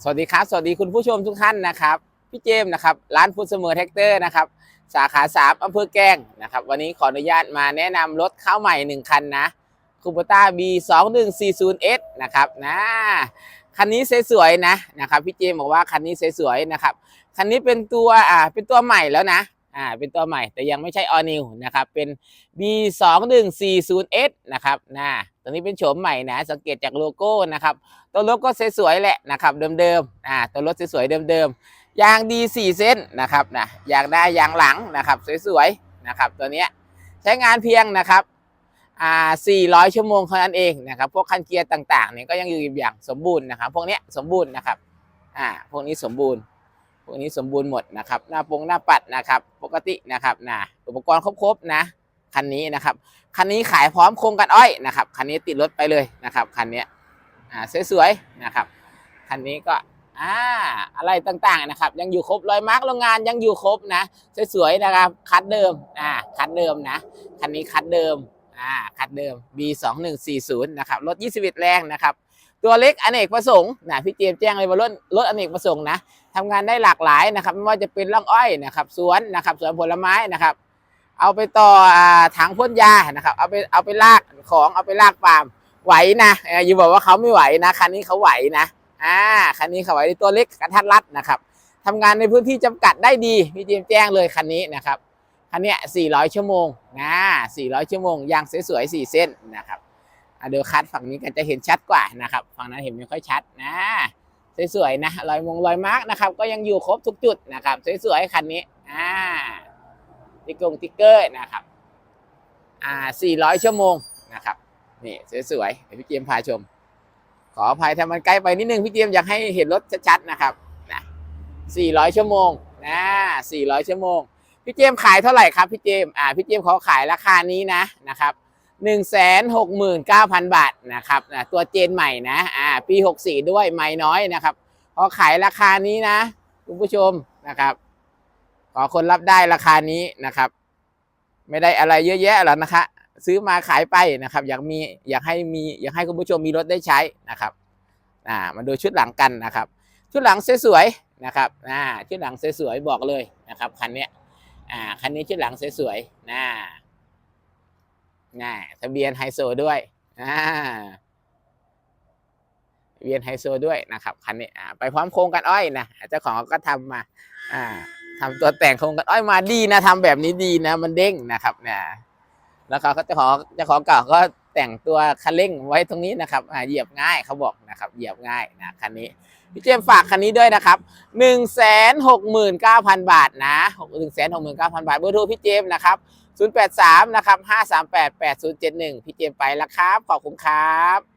สวัสดีครับ สวัสดีคุณผู้ชมทุกท่านนะครับ พี่เจมส์นะครับ ร้านฟูดเสมอแท็กเตอร์นะครับ สาขาสามอำเภอแกลงนะครับ วันนี้ขออนุญาตมาแนะนำรถข้าวใหม่หนึ่งคันนะคูปต้า B 2 1 4 0 S นะครับนะคันนี้สวยๆนะนะครับ พี่เจมส์บอกว่าคันนี้สวยๆนะครับ คันนี้เป็นตัวอ่าเป็นตัวใหม่แล้วนะ อ่าเป็นตัวใหม่แต่ยังไม่ใช่ all new นะครับ เป็น B 2 1 4 0 S นะครับนะตัวนี้เป็นโฉมใหม่นะ สังเกตจากโลโก้นะครับ ตัวรถก็สวยๆแหละนะครับเดิมๆอ่าตัวรถสวยๆเดิมๆยางดี4เส้นนะครับนะยางได้ายางหลังนะครับสวยๆนะครับ ตัวนี้ใช้งานเพียงนะครับอ่า400 ชั่วโมงเท่านั้นเองนะครับ พวกคันเกียร์ต่างๆเนี่ยก็ยังอยู่อย่างสมบูรณ์นะครับ พวกเนี้ยสมบูรณ์นะครับอ่าพวกนี้สมบูรณ์ วกนี้สมบูรณ์หมดนะครับ หน้าปงหน้าปัดนะครับ ปกตินะครับนะอุปกรณ์ครบๆนะคันนี้นะครับคันนี้ขายพร้อมโครงกันอ้อยนะครับคันนี้ติดรถไปเลยนะครับคันนี้อ่าสวยๆนะครับคันนี้ก็อ่าอะไรต่างๆนะครับ ยังอยู่ครบรอยมาร์กโรงงานยังอยู่ครบนะสวยๆนะครับคัดเดิมอ่าคัดเดิมนะคันนี้คัดเดิมอ่าคัดเดิม B 2 1 4 0 นะครับรถ21 แรงนะครับ ตัวเล็กอเนกประสงค์นะพี่เจมแจ้งเลยว่ารถรถอเนกประสงค์นะทำงานได้หลากหลายนะครับไม่ว่าจะเป็นร่องอ้อยนะครับสวนนะครับสวนผลไม้นะครับเอาไปต่ออถังพ่นยานะครับเอาไปเอาไปลากของเอาไปลากปาล์มไหวนะอยู่บอกว่าเขาไม่ไหวนะคันนี้เขาไหวนะอ่าคันนี้เขาไหวตัวเล็กกระทัดรัดนะครับทำงานในพื้นที่จำกัดได้ดีพี่เจมแจ้งเลยคันนี้นะครับคันเนี้ย400 ชั่วโมงนะ400 ชั่วโมงยางสวยๆ4เส้นนะครับ เดี๋ยวคัดฝั่งนี้กันจะเห็นชัดกว่านะครับฝั่งนั้นเห็นไม่ค่อยชัดนะสวยๆนะรอยมงรอยมาร์กนะครับ ก็ยังอยู่ครบทุกจุดนะครับสวยๆคันนี้อ่าติ๊กกงติ๊กเกอร์นะครับอ่า400 ชั่วโมงนะครับนี่สวยๆเดี๋ยวพี่เจมพาชม ขออภัยถ้ามันใกล้ไปนิดนึงพี่เจมอยากให้เห็นรถชัดๆนะครับนะ400 ชั่วโมงนะ400 ชั่วโมงพี่เจมขายเท่าไหร่ครับพี่เจมอ่าพี่เจมส์ขอขายราคานี้นะนะครับ 169,000 บาทนะครับนะตัวเจนใหม่นะอ่าปี 64 ด้วยไม่น้อยนะครับขอขายราคานี้นะ คุณผู้ชมนะครับขอคนรับได้ราคานี้นะครับ ไม่ได้อะไรเยอะแยะหรอกนะคะซื้อมาขายไปนะครับ อยากมีอยากให้มีอยากให้คุณผู้ชมมีรถได้ใช้นะครับอ่ามาดูชุดหลังกันนะครับ ชุดหลังสวยๆนะครับอ่าชุดหลังสวยๆบอกเลยนะครับคันเนี้ยอ่าคันนี้ชุดหลังสวยๆนะ น่ทะเบียนไฮโซด้วยอ่าทะเบียนไฮโซด้วยนะครับคันนี้ไปพร้อมโครงกันอ้อยนะเจ้าของก็ทำมาอ่าทำตัวแต่งโครงกันอ้อยมาดีนะทำแบบนี้ดีนะ มันเด้งนะครับเนี่ยแล้วเขาก็จะของเจ้าขอเก่าก็ แต่งตัวคันเร่งไว้ตรงนี้นะครับเหยียบง่ายเขาบอกนะครับเหยียบง่ายนะคันนี้พี่เจมฝากคันนี้ด้วยนะครับหนึ่งแสนหกหมื่นเก้าพันบาทนะหนึ่งแสนหกหมื่นเก้าพันบาท เบอร์โทรพี่เจมนะครับศูนย์แปดสามนะครับห้าสามแปดแปดศูนย์เจ็ดหนึ่งพี่เจมไปแล้วครับ ขอบคุณครับ